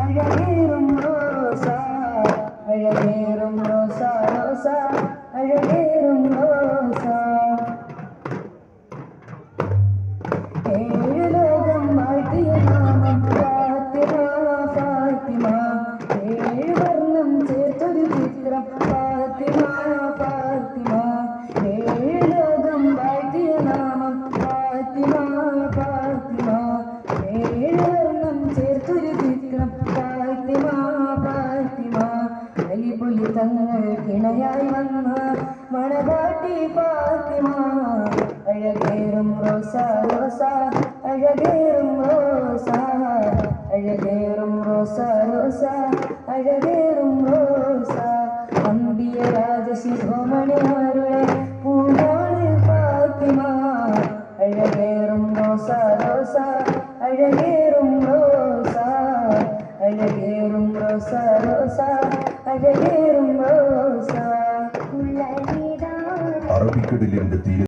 അഴകേറും റോസ അഴകേറും റോസ റോസ അഴകേറും റോസ. ഏഴ് ലോകം മാറ്റിയ നാമം ഫാത്തിമ. ഫാത്തിമ ഏഴ് ചേർത്തൊരു ചിത്രം ഫാത്തിമ ഫാത്തിമ. ലോകം മാറ്റിയ നാമം ഫാത്തിമ. ഫാത്തിമ തങ്ങൾ കിണയായി വന്ന് മണകാട്ടി പാത്തിമ അഴകേറും റോസ റോസ അഴകേറും റോസ. അഴകേറും റോസ റോസ അഴകേറും റോസ. അമ്പിയ രാജശിരോമണിമാരുടെ പൂവാണ് പാത്തിമ അഴകേറും റോസ റോസ അഴകേറും റോസ. അഴകേറും റോസ റോസ അഴകേറും അറബിക്കടലിന്റെ തീര